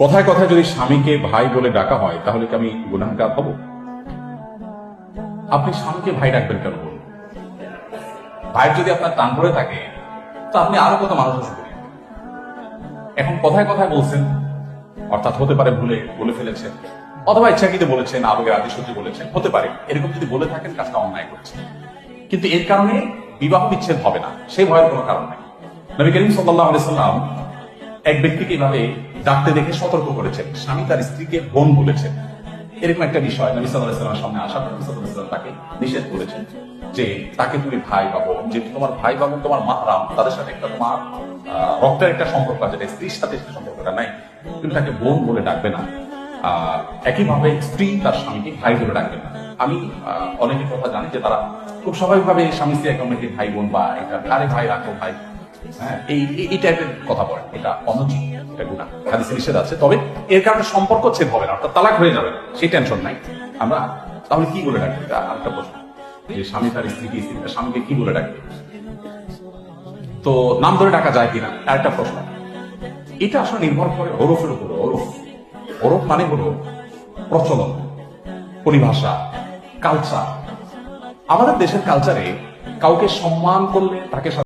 কথায় কথায় যদি স্বামীকে ভাই বলে ডাকা হয়, তাহলে কি আমি গুণাহগার হব? আপনি স্বামীকে ভাই ডাকবেন কেন বলুন? ভাইয়ের যদি আপনার টান ধরে থাকে, তো আপনি আরও কত মানুষ আসবেন এখন কথায় কথায় বলছেন, অর্থাৎ হতে পারে ভুলে বলে ফেলেছেন, অথবা ইচ্ছাকৃত বলেছেন, আবেগের আদি সত্যি বলেছেন, হতে পারে। এরকম যদি বলে থাকেন, কাজটা অন্যায় করছেন কিন্তু এর কারণে বিবাহ বিচ্ছেদ হবে না। সেই ভয়ের কোনো কারণ নাই। নবী করিম সাল্লাহ সাল্লাম এক ব্যক্তিকে এভাবে ডাকতে দেখে সতর্ক করেছেন স্বামী তার স্ত্রীকে বোন বলেছেন এরকম একটা বিষয় নবী সাল্লাহ সাল্লামের সামনে আসা নবী সাল্লাহ সাল্লাম তাকে নিষেধ করেছেন যে তাকে তুমি ভাই বা বোন যেহেতু তোমার ভাই বা বোন তোমার মাতরাম তাদের সাথে একটা তোমার রক্তের একটা সম্পর্ক আছে স্ত্রীর সাথে সম্পর্কটা নাই। তুমি তাকে বোন বলে ডাকবে না। একইভাবে স্ত্রী তার স্বামীকে ভাই বলে ডাকবে না। আমি অনেকের কথা জানি যে তারা খুব স্বাভাবিকভাবে স্বামী স্ত্রী একে ভাই বোন বা আরে ভাই রাখো, ভাই। এই, এই- এই টাইপের কথা বলে। এটা অনুচিত এটা গুণা। হাদিসে নিষেধ আছে। তবে এর কারণে সম্পর্ক না, অর্থাৎ তালাক হয়ে যাবে সেই টেনশন নাই। আমরা তাহলে কি বলে ডাকবে প্রশ্ন। যে স্বামী তার স্ত্রীকে স্ত্রী? তার স্বামীকে কি বলে ডাকবে তো নাম ধরে ডাকা যায় কিনা? আরেকটা প্রশ্ন। এটা আসলে নির্ভর করে ওরফের উপর। ওরফ ওরফ মানে হলো প্রচলন, পরিভাষা কালচার আমাদের দেশের কালচারে কাউকে সম্মান করলে তাকে